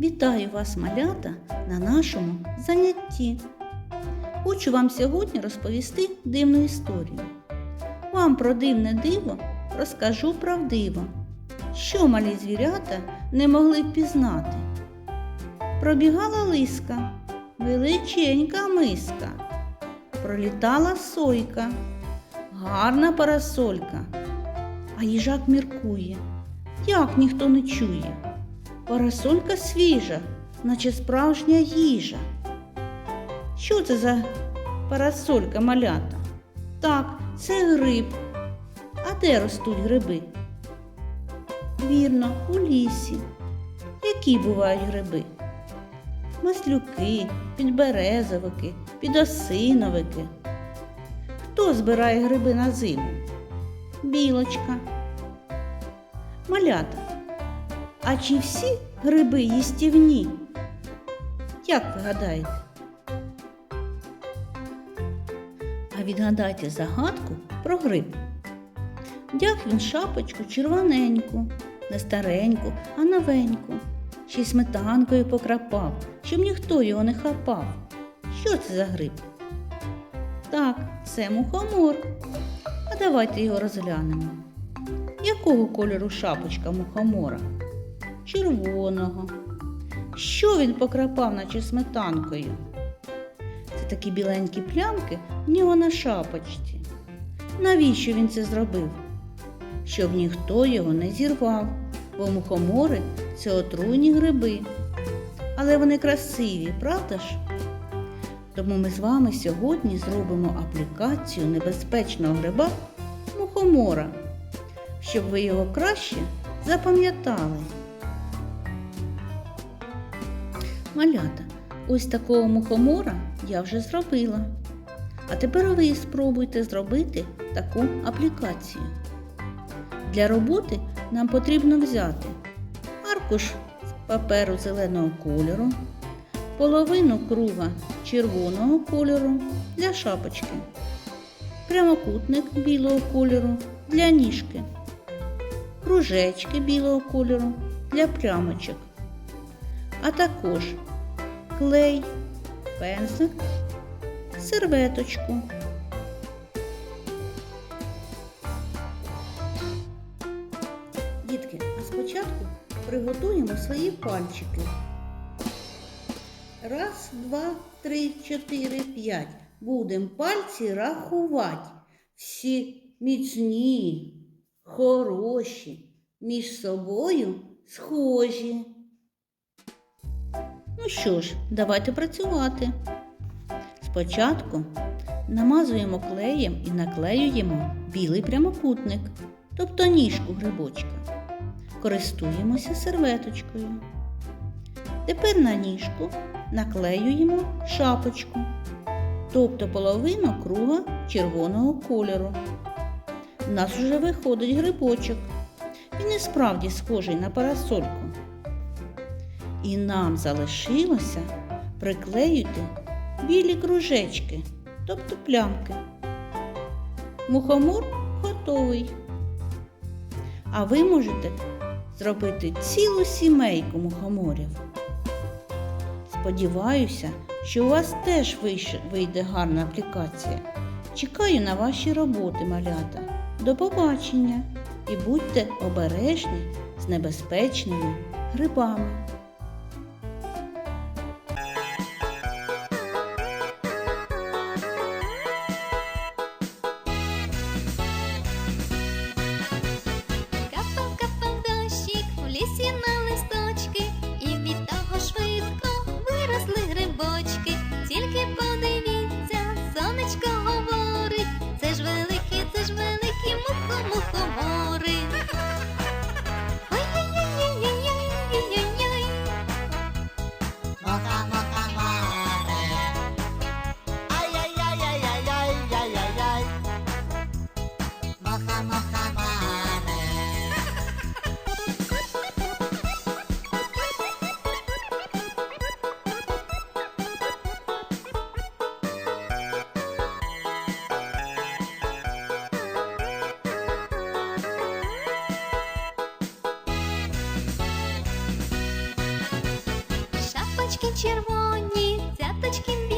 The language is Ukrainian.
Вітаю вас, малята, на нашому занятті. Хочу вам сьогодні розповісти дивну історію. Вам про дивне диво розкажу правдиво, що малі звірята не могли впізнати. Пробігала лиска, величенька миска, пролітала сойка, гарна парасолька, а їжак міркує, як ніхто не чує. Парасолька свіжа, наче справжня їжа. Що це за парасолька малята? Так, це гриб. А де ростуть гриби? Вірно, у лісі. Які бувають гриби? Маслюки, підберезовики, підосиновики. Хто збирає гриби на зиму? Білочка. Малята. А чи всі гриби їстівні? Як ви гадаєте? А відгадайте загадку про гриб. Дяг він шапочку червоненьку, не стареньку, а новеньку. Ще й сметанкою покрапав, щоб ніхто його не хапав. Що це за гриб? Так, це мухомор. А давайте його розглянемо. Якого кольору шапочка мухомора? Червоного. Що він покрапав, наче сметанкою? Це такі біленькі плямки в нього на шапочці. Навіщо він це зробив? Щоб ніхто його не зірвав, бо мухомори це отруйні гриби. Але вони красиві, правда ж? Тому ми з вами сьогодні зробимо аплікацію небезпечного гриба мухомора, щоб ви його краще запам'ятали. Малята, ось такого мухомора я вже зробила. А тепер ви спробуйте зробити таку аплікацію. Для роботи нам потрібно взяти аркуш паперу зеленого кольору, половину круга червоного кольору для шапочки, прямокутник білого кольору для ніжки, кружечки білого кольору для плямочок, а також клей, пензлик, серветочку. Дітки, а спочатку приготуємо свої пальчики. Раз, два, три, чотири, п'ять. Будемо пальці рахувати. Всі міцні, хороші, між собою схожі. Ну що ж, давайте працювати. Спочатку намазуємо клеєм і наклеюємо білий прямокутник, тобто ніжку грибочка. Користуємося серветочкою. Тепер на ніжку наклеюємо шапочку, тобто половину круга червоного кольору. У нас вже виходить грибочок. Він і справді схожий на парасольку. І нам залишилося приклеїти білі кружечки, тобто плямки. Мухомор готовий. А ви можете зробити цілу сімейку мухоморів. Сподіваюся, що у вас теж вийде гарна аплікація. Чекаю на ваші роботи, малята. До побачення і будьте обережні з небезпечними грибами. Щічки червоні, цяточки.